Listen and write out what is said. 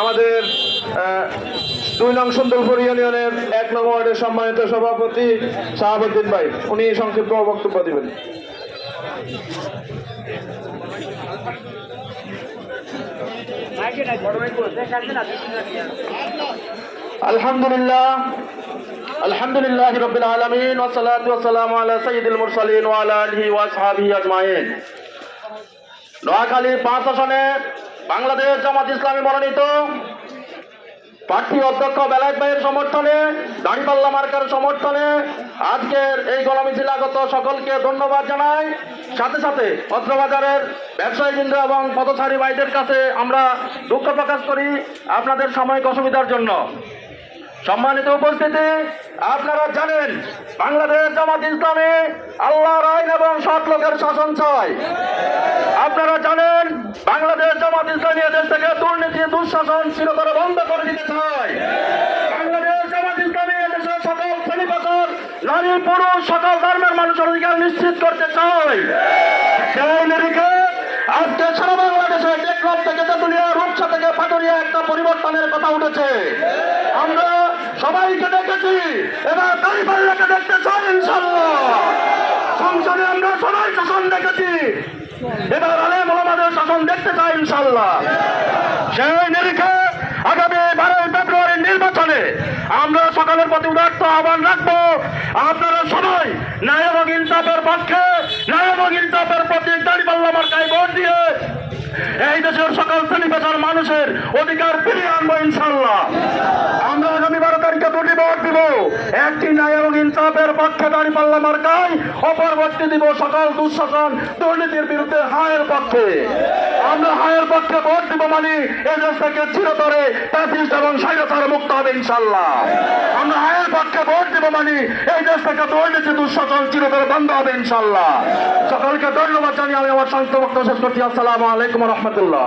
আমাদের দুই নং সুন্দরপুর ইউনিয়নের এক নং ওয়ার্ডের সম্মানিত সভাপতি শাহাবুদ্দিন ভাই, উনি সংক্ষিপ্ত বক্তব্য দিবেন। আলহামদুলিল্লাহ আলহামদুলিল্লাহ রবিল আলমিন ওসালাত ওসালাম আলা সঈদুল মুরসালিন ওয়ালা আলহি ওয়াসহাবিহি আজমাইন। নোয়াখালী পাঁচ আসনে বাংলাদেশ জামাত ইসলামী মনোনীত প্রার্থী অধ্যক্ষ বেলায়েত ভাইয়ের সমর্থনে, দাঁড়িপাল্লা মার্কার সমর্থনে আজকের এই গণমিছিল আগত সকলকে ধন্যবাদ জানাই। সাথে সাথে অস্ত্রবাজারের ব্যবসায়ীবৃন্দ এবং পথচারী ভাইদের কাছে আমরা দুঃখ প্রকাশ করি আপনাদের সাময়িক অসুবিধার জন্য। সম্মানিত উপস্থিতি, আপনারা জানেন বাংলাদেশ জামাত ইসলামী আল্লাহর আইন এবং সৎ লোকের শাসন চায়। আপনারা জানেন বাংলাদেশ জামাত ইসলামী দেশ থেকে দুর্নীতি, দুঃশাসন চিরতরে বন্ধ করে দিতে চায়। বাংলাদেশ জামাত ইসলামী দেশের সকল শ্রেণি পেশার নারী, পুরুষ, সকল ধর্মের মানুষের অধিকার নিশ্চিত করতে চায়। সেই নিরিখে আজকে সারা বাংলাদেশে টেকনাফ থেকে তেতুলিয়া, রূপসা থেকে পাটুরিয়া একটা পরিবর্তনের কথা উঠেছে। আমরা সবাইকে দেখেছি, এবার দাঁড়িপাল্লাকে দেখতে চাই ইনশাল্লাহ সংসদে আমরা সবাই শাসন দেখেছি। এবার আলেম মোহাম্মদের শাসন দেখতে চাই ইনশাল্লাহ সেই নিরিখে আগামী বারোই ফেব্রুয়ারির নির্বাচনে আমরা সকালের প্রতি উদার্ত আহ্বান রাখব। আপনারা সবাই এবং ইনসাফের পক্ষে এবং ইনসাফের প্রতি দাঁড়িপাল্লা মার্কায় ভোট দিয়ে এই দেশের সকল শ্রেণি পেশার মানুষের অধিকার ফিরিয়ে আনব ইনশাল্লাহ তারিখে দুটি ভোট দিব। একটি ন্যায় এবং ইনসাফের পক্ষে দাঁড়িপাল্লা মার্কায় অপর ভোটটি দিব সকল দুঃশাসন, দুর্নীতির বিরুদ্ধে হায়ের পক্ষে। আমরা হায়ের পক্ষে ভোট দিব মানে এই দেশ থেকে চিরতরে প্যাসিস্ট এবং স্বৈরাচার মুক্ত হবে ইনশাল্লাহ। আমরা হায়ের পক্ষে ভোট দিব মানে এই দেশ থেকে দুর্নীতি, দুঃশাসন চিরতরে বন্ধ হবে ইনশাল্লাহ। সকলকে ধন্যবাদ জানিয়ে আমি আমার সংক্ষিপ্ত বক্তব্য শেষ করছি। আসসালামু আলাইকুম রহমতুল্লাহ।